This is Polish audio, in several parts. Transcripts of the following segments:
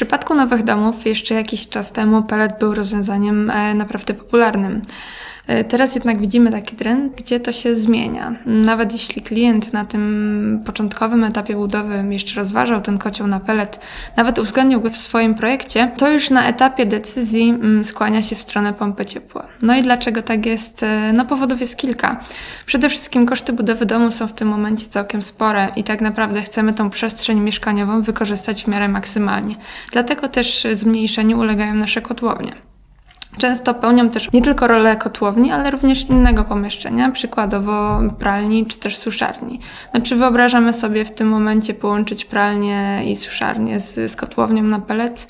przypadku nowych domów jeszcze jakiś czas temu pelet był rozwiązaniem e, naprawdę popularnym. E, Teraz jednak widzimy taki trend, gdzie to się zmienia. Nawet jeśli klient na tym początkowym etapie budowy jeszcze rozważał ten kocioł na pelet, nawet uwzględnił go w swoim projekcie, to już na etapie decyzji mm, skłania się w stronę pompy ciepła. No i dlaczego tak jest? E, No powodów jest kilka. Przede wszystkim koszty budowy domu są w tym momencie całkiem spore i tak naprawdę chcemy tą przestrzeń mieszkaniową wykorzystać w miarę maksymalnie. Dlatego też zmniejszeniu ulegają nasze kotłownie. Często pełnią też nie tylko rolę kotłowni, ale również innego pomieszczenia, przykładowo pralni czy też suszarni. Znaczy wyobrażamy sobie w tym momencie połączyć pralnię i suszarnię z, z kotłownią na pelet.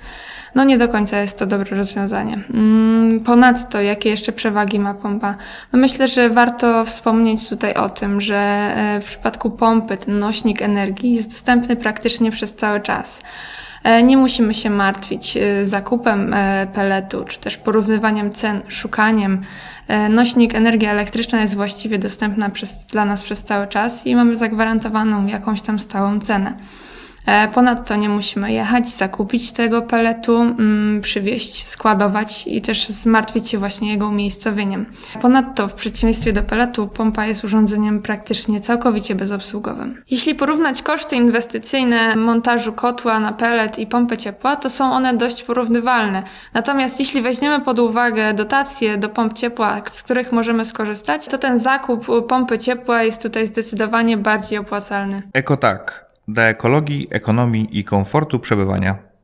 No nie do końca jest to dobre rozwiązanie. Mm, Ponadto, jakie jeszcze przewagi ma pompa? No myślę, że warto wspomnieć tutaj o tym, że e, w przypadku pompy ten nośnik energii jest dostępny praktycznie przez cały czas. E, Nie musimy się martwić e, zakupem e, peletu, czy też porównywaniem cen, szukaniem. Nośnik energii elektryczna jest właściwie dostępna przez, dla nas przez cały czas i mamy zagwarantowaną jakąś tam stałą cenę. E, Ponadto nie musimy jechać, zakupić tego peletu, mm, przywieźć, składować i też zmartwić się właśnie jego umiejscowieniem. Ponadto w przeciwieństwie do peletu pompa jest urządzeniem praktycznie całkowicie bezobsługowym. Jeśli porównać koszty inwestycyjne montażu kotła na pelet i pompy ciepła, to są one dość porównywalne. Natomiast jeśli weźmiemy pod uwagę dotacje do pomp ciepła, z których możemy skorzystać, to ten zakup pompy ciepła jest tutaj zdecydowanie bardziej opłacalny. Ekotak dla ekologii, ekonomii i komfortu przebywania.